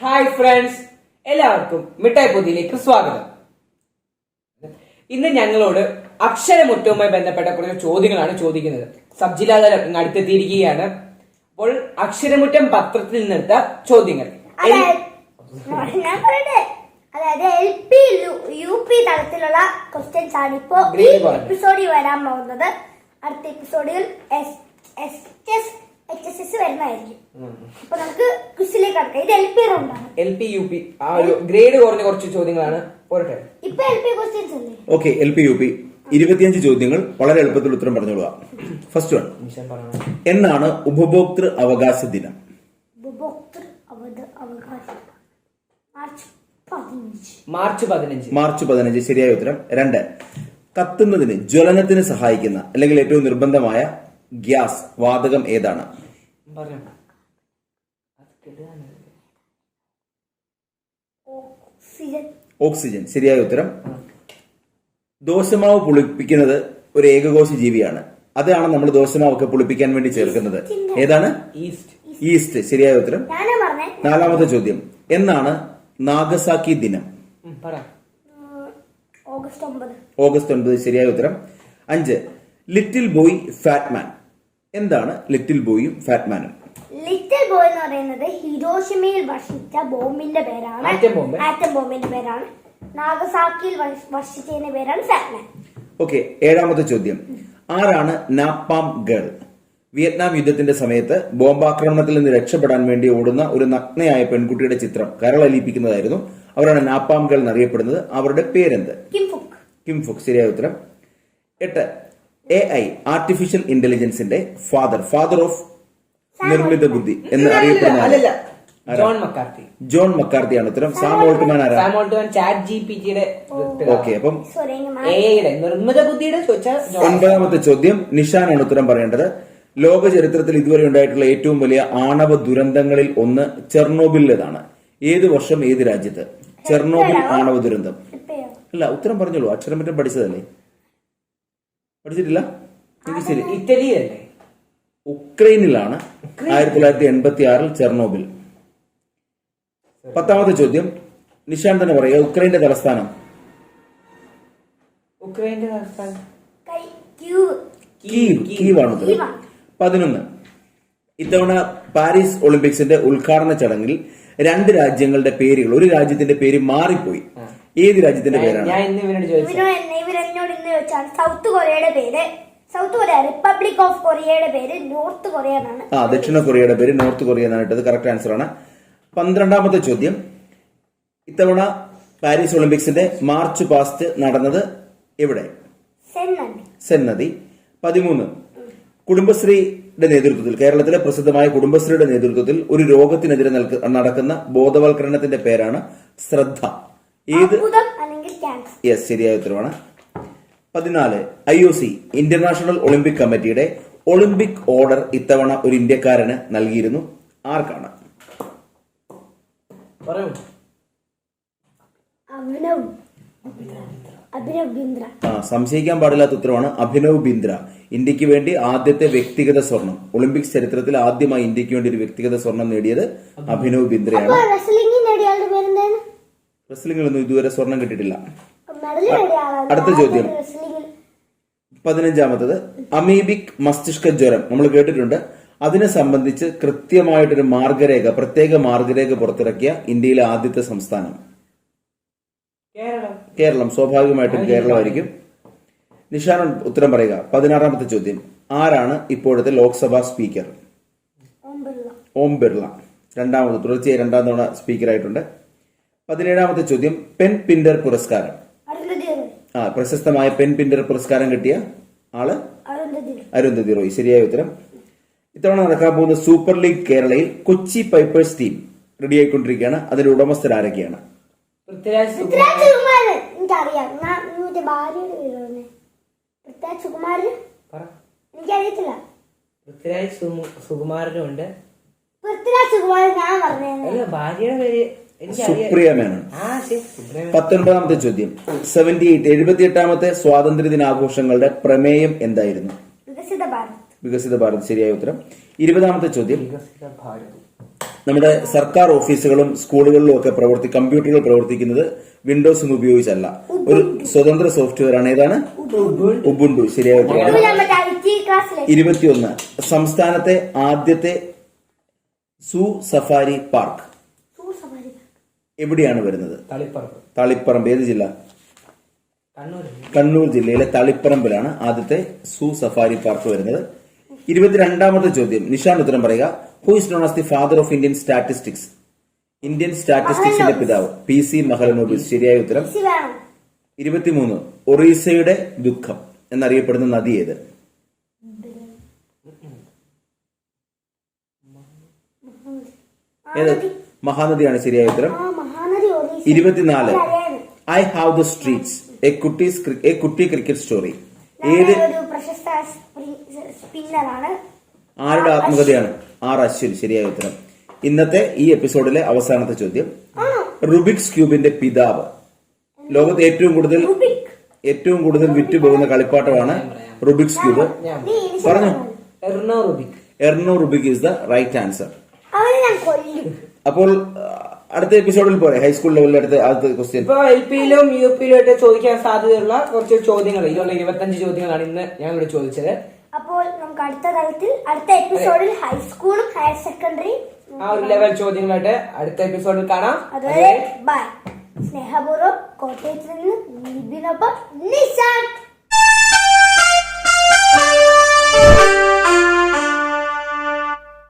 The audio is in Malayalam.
ഹായ് ഫ്രണ്ട്സ് എല്ലാവർക്കും മിഠായി പൊതിയിലേക്ക് സ്വാഗതം. ഇന്ന് ഞങ്ങളോട് അക്ഷരമുറ്റവുമായി ബന്ധപ്പെട്ട കുറച്ച് ചോദ്യങ്ങളാണ് ചോദിക്കുന്നത്. സബ് ജില്ലാതലം ഇങ്ങ് അടുത്തെത്തിയിരിക്കുകയാണ്. അപ്പോൾ അക്ഷരമുറ്റം പത്രത്തിൽ നിന്നെടുത്ത ചോദ്യങ്ങൾ. അതായത് എൽ പി യു പി തലത്തിലുള്ള ക്വസ്റ്റ്യൻസ് ആണ് ഇപ്പോ ഈ. എപ്പിസോഡിൽ വരാൻ പോകുന്നത്. അടുത്ത എപ്പിസോഡിൽ എസ് എസ് എസ് വരുന്നതായിരിക്കും. അപ്പൊ ഇത് എൽ പി റൗണ്ടാണ് എൽ പി യു പി ആ ഒരു ഗ്രേഡ് കുറഞ്ഞ കുറച്ച് ചോദ്യങ്ങളാണ്. പോരട്ടെ. ഇപ്പൊ എൽ പി ക്വസ്റ്റ്യൻസ് അല്ലേ? Okay L P U P ഇരുപത്തിയഞ്ച് ചോദ്യങ്ങൾ. വളരെ എളുപ്പത്തിൽ ഉത്തരം പറഞ്ഞോളുക ഫസ്റ്റ് വൺ എന്നാണ് ഉപഭോക്തൃ അവകാശ ദിനം? ഉപഭോക്തൃ അവധ അവകാശം മാർച്ച് പതിനഞ്ച്. മാർച്ച് പതിനഞ്ച്. മാർച്ച് പതിനഞ്ച്. ശരിയായ ഉത്തരം. രണ്ട്. കത്തുന്നതിന് ജ്വലനത്തിന് സഹായിക്കുന്ന അല്ലെങ്കിൽ ഏറ്റവും നിർബന്ധമായ ഗ്യാസ് വാതകം ഏതാണ്? പറഞ്ഞു. കെടുകാണ്. ഓക്സിജൻ. ഓക്സിജൻ. ശരിയായ ഉത്തരം. ദോശമാവ് പുളിപ്പിക്കുന്നത് ഒരു ഏകകോശ ജീവിയാണ്. അതാണ് നമ്മൾ ദോശമാവൊക്കെ പുളിപ്പിക്കാൻ വേണ്ടി ചേർക്കുന്നത്. ഏതാണ്? ഈസ്റ്റ്. ഈസ്റ്റ്. ശരിയായ ഉത്തരം. നാലാമത്തെ ചോദ്യം. എന്നാണ് നാഗസാക്കി ദിനം? പറ. ഓഗസ്റ്റ് ഒമ്പത്. ഓഗസ്റ്റ് ഒൻപത് ശരിയായ ഉത്തരം. അഞ്ച്. Little Boy Fat Man. എന്താണ് ലിറ്റിൽ ബോയും ഫാറ്റ്മാനും? ബോയ് എന്ന് പറയുന്നത് ഹിരോഷിമയിൽ വർഷിച്ച ബോംബിന്റെ പേരാണ്. Atom bomb? ആറ്റം ബോംബിന്റെ പേരാണ്. നാഗസാക്കിയിൽ വർഷ- വർഷിച്ചതിന്റെ പേരാണ് സാറ്റ്മാൻ ഓക്കെ ഏഴാമത്തെ ചോദ്യം. ആരാണ് നാപ്പാം ഗേൾ? വിയറ്റ്നാം യുദ്ധത്തിന്റെ സമയത്ത് ബോംബാക്രമണത്തിൽ നിന്ന് രക്ഷപ്പെടാൻ വേണ്ടി ഓടുന്ന ഒരു നഗ്നയായ പെൺകുട്ടിയുടെ ചിത്രം കരളലിയിപ്പിക്കുന്നതായിരുന്നു. അവരാണ് നാപ്പാം ഗേൾ എന്നറിയപ്പെടുന്നത്. അവരുടെ പേരെന്ത്? കിംഫുക് ശരിയായ ഉത്തരം. എട്ട്. എ ഐ ആർട്ടിഫിഷ്യൽ ഇന്റലിജൻസിന്റെ ഫാദർ. ഫാദർ ഓഫ് നിർമ്മിത ബുദ്ധി എന്ന് അറിയപ്പെടുന്ന ജോൺ മക്കാർത്തി. ജോൺ മക്കാർത്തിയാണ് ഉത്തരം. സാം ഓൾട്ട്മാൻ ആരാ? Sam Altman chat G P ജിയുടെ ഓക്കെ അപ്പം എയുടെ നിർമ്മിത ബുദ്ധിയുടെ ചോദിച്ചാൽ ഒൻപതാമത്തെ ചോദ്യം നിഷാനാണ് ഉത്തരം പറയേണ്ടത്. ലോക ചരിത്രത്തിൽ ഇതുവരെ ഉണ്ടായിട്ടുള്ള ഏറ്റവും വലിയ ആണവ ദുരന്തങ്ങളിൽ ഒന്ന് ചെർണോബിലേതാണ് ഏത് വർഷം ഏത് രാജ്യത്ത്? ചെർണോബിൽ ആണവ ദുരന്തം. അല്ല ഉത്തരം പറഞ്ഞോളൂ. അക്ഷരം മറ്റും പഠിച്ചതല്ലേ? പഠിച്ചിട്ടില്ല? ശരി. ഇറ്റലിയിലല്ലേ ഉക്രൈനിലാണ് ആയിരത്തി തൊള്ളായിരത്തി എൺപത്തി ആറിൽ ചെർണോബിൽ. പത്താമത്തെ ചോദ്യം നിഷാൻ തന്നെ പറയുക ഉക്രൈന്റെ തലസ്ഥാനം. ഉക്രൈന്റെ തലസ്ഥാനം. കീവ് കീവാണ് ഉത്തരം. പതിനൊന്ന് ഇത്തവണ പാരീസ് ഒളിമ്പിക്സിന്റെ ഉദ്ഘാടന ചടങ്ങിൽ രണ്ട് രാജ്യങ്ങളുടെ പേരുകൾ ഒരു രാജ്യത്തിന്റെ പേര് മാറിപ്പോയി. ഏത് രാജ്യത്തിന്റെ പേരാണ്? ഞാൻ ഇന്ന് ഇവരോട് ചോദിച്ചു ഇന്ന് സൗത്ത് കൊറിയയുടെ പേര്. സൗത്ത് കൊറിയ റിപ്പബ്ലിക് ഓഫ് കൊറിയയുടെ പേര് നോർത്ത് കൊറിയ എന്നാണ് ആ ദക്ഷിണ കൊറിയയുടെ പേര് നോർത്ത് കൊറിയ എന്നാണ് ഇട്ടത് കറക്റ്റ് ആൻസർ ആണ്. പന്ത്രണ്ടാമത്തെ ചോദ്യം. ഇത്തവണ പാരീസ് ഒളിമ്പിക്സിന്റെ മാർച്ച് പാസ്റ്റ് നടന്നത് എവിടെ? സെൻ നദി. പതിമൂന്ന്. കുടുംബശ്രീയുടെ നേതൃത്വത്തിൽ കേരളത്തിലെ പ്രസിദ്ധമായ കുടുംബശ്രീയുടെ നേതൃത്വത്തിൽ ഒരു രോഗത്തിനെതിരെ നടക്കുന്ന ബോധവൽക്കരണത്തിന്റെ പേരാണ് ശ്രദ്ധ. ഏത് യെസ് ശരിയായ ഉത്തരവാണ്. പതിനാല് I O C international Olympic കമ്മിറ്റിയുടെ ഒളിമ്പിക് ഓർഡർ ഇത്തവണ ഒരു ഇന്ത്യക്കാരന് നൽകിയിരുന്നു. ആർക്കാണ്? ആ സംശയിക്കാൻ പാടില്ലാത്ത ഉത്തരവാണ് അഭിനവ് ബിന്ദ്ര. ഇന്ത്യയ്ക്ക് വേണ്ടി ആദ്യത്തെ വ്യക്തിഗത സ്വർണം ഒളിമ്പിക്സ് ചരിത്രത്തിൽ ആദ്യമായി ഇന്ത്യയ്ക്ക് വേണ്ടി ഒരു വ്യക്തിഗത സ്വർണം നേടിയത് അഭിനവ് ബിന്ദ്രയാണ്. റെസ്ലിംഗിൽ ഒന്നും ആളുടെ പേരെന്താണ്? റെസ്ലിംഗിലൊന്നും ഇതുവരെ സ്വർണം കിട്ടിയിട്ടില്ല. അടുത്ത ചോദ്യം. പതിനഞ്ചാമത്തത് അമീബിക് മസ്തിഷ്ക ജ്വരം. നമ്മൾ കേട്ടിട്ടുണ്ട്. അതിനെ സംബന്ധിച്ച് കൃത്യമായിട്ടൊരു മാർഗരേഖ പ്രത്യേക മാർഗരേഖ പുറത്തിറക്കിയ ഇന്ത്യയിലെ ആദ്യത്തെ സംസ്ഥാനം. കേരളം. സ്വാഭാവികമായിട്ടും കേരളമായിരിക്കും. നിഷാന ഉത്തരം പറയുക. പതിനാറാമത്തെ ചോദ്യം. ആരാണ് ഇപ്പോഴത്തെ ലോക്സഭാ സ്പീക്കർ? ഓം ബിർള. ഓം ബിർള. രണ്ടാമത് തുടർച്ചയായി രണ്ടാം തവണ സ്പീക്കറായിട്ടുണ്ട്. പതിനേഴാമത്തെ ചോദ്യം. പെൻ പിൻഡർ പുരസ്കാരം. ആ പ്രശസ്തമായ പെൻ പിൻഡർ പുരസ്കാരം കിട്ടിയ ആൾ? അരുന്ധതി റോയ് അരുന്ധതി റോയ്. ശരിയായ ഉത്തരം. ഇത്തവണ നടക്കാൻ പോകുന്ന സൂപ്പർ ലീഗ് കേരളയിൽ കൊച്ചി പൈപ്പേഴ്സ് ടീം റെഡി ആയിക്കൊണ്ടിരിക്കുകയാണ്. അതിന്റെ ഉടമസ്ഥർ ആരൊക്കെയാണ്? സുകുമാരനുണ്ട് ഞാൻ ഭാര്യയുടെ പേര് പറഞ്ഞേ. പറ. എനിക്കറിയത്തില്ല. പൃഥ്വിരാജ് സുമു- സുകുമാരനും ഉണ്ട് പൃഥ്വിരാജ് സുകുമാരൻ ഞാൻ പറഞ്ഞേ അല്ല ഭാര്യയുടെ പേര് എനിക്കറിയാം സുപ്രിയ മേനോൻ. പത്തൊൻപതാമത്തെ ചോദ്യം സെവന്റി എയ്റ്റ് എഴുപത്തി എട്ടാമത്തെ സ്വാതന്ത്ര്യ ദിനാഘോഷങ്ങളുടെ പ്രമേയം എന്തായിരുന്നു? വികസിത ഭാരത്. വികസിത ഭാരത്. ശരിയായ ഉത്തരം. ഇരുപതാമത്തെ ചോദ്യം. വികസിത ഭാരതം. നമ്മുടെ സർക്കാർ ഓഫീസുകളും സ്കൂളുകളിലും ഒക്കെ പ്രവർത്തി കമ്പ്യൂട്ടറുകൾ പ്രവർത്തിക്കുന്നത് വിൻഡോസ് ഒന്നും ഉപയോഗിച്ചല്ല. ഒരു സ്വതന്ത്ര സോഫ്റ്റ്വെയർ ആണ് ഏതാണ് ഉബുണ്ടു ശരിയായ ഉത്തരം. ഇരുപത്തിയൊന്ന്. സംസ്ഥാനത്തെ ആദ്യത്തെ സു സഫാരി പാർക്ക്. എവിടെയാണ് വരുന്നത്? തളിപ്പറമ്പ്. തളിപ്പറമ്പ്. ഏത് ജില്ല? കണ്ണൂർ കണ്ണൂർ ജില്ലയിലെ തളിപ്പറമ്പിലാണ് ആദ്യത്തെ സൂ സഫാരി പാർക്ക് വരുന്നത്. ഇരുപത്തിരണ്ടാമത്തെ ചോദ്യം. നിഷാൻ ഉത്തരം പറയുക. Who is known as the father of Indian statistics Indian സ്റ്റാറ്റിസ്റ്റിക്സിന്റെ പിതാവ് പി സി മഹലനോബിസ് ശരിയായ ഉത്തരം? ഇരുപത്തിമൂന്ന്. ഒറീസയുടെ ദുഃഖം എന്നറിയപ്പെടുന്ന നദി ഏത്? ഏത്? മഹാനദിയാണ് ശരിയായ ഉത്തരം. ഇരുപത്തിനാല്. I have the streets a കുട്ടീസ് a കുട്ടി ക്രിക്കറ്റ് സ്റ്റോറി ഏത്? പ്രശസ്ത സ്പിന്നറാണ് ആരുടെ ആത്മകഥയാണ്? ആർ അശ്വിൻ. ശരിയായ ഉത്തരം. ഇന്നത്തെ ഈ എപ്പിസോഡിലെ അവസാനത്തെ ചോദ്യം. റുബിക്സ് ക്യൂബിന്റെ പിതാവ്. ലോകത്ത് ഏറ്റവും കൂടുതൽ റുബിക് ഏറ്റവും കൂടുതൽ വിറ്റുപോകുന്ന കളിപ്പാട്ടമാണ് റുബിക്സ് ക്യൂബ് പറഞ്ഞു. Erno Rubik Erno Rubik is the right answer അപ്പോൾ അടുത്ത എപ്പിസോഡിൽ പോരെ. ഹൈസ്കൂൾ ലെവലിൽ അടുത്ത ആദ്യത്തെ ക്വസ്റ്റ്യൻ ഇപ്പൊ എൽ പിയിലും യു പിയിലും ആയിട്ട് ചോദിക്കാൻ സാധ്യതയുള്ള കുറച്ച് ചോദ്യങ്ങൾ. ഇതിലുള്ള ഇരുപത്തഞ്ച് ചോദ്യങ്ങളാണ് ഇന്ന് ഞാൻ ഇവിടെ ചോദിച്ചത്. അപ്പോൾ നമുക്ക് അടുത്ത തലത്തിൽ അടുത്ത എപ്പിസോഡിൽ ഹൈസ്കൂളും ഹയർ സെക്കൻഡറി ആ ഒരു ലെവൽ ചോദ്യങ്ങളായിട്ട് അടുത്ത എപ്പിസോഡിൽ കാണാം. അതുവരെ ബൈ സ്നേഹപൂർവം കോട്ടയത്തിൽ നിന്ന് നിബിനൊപ്പം നിശാന്ത്.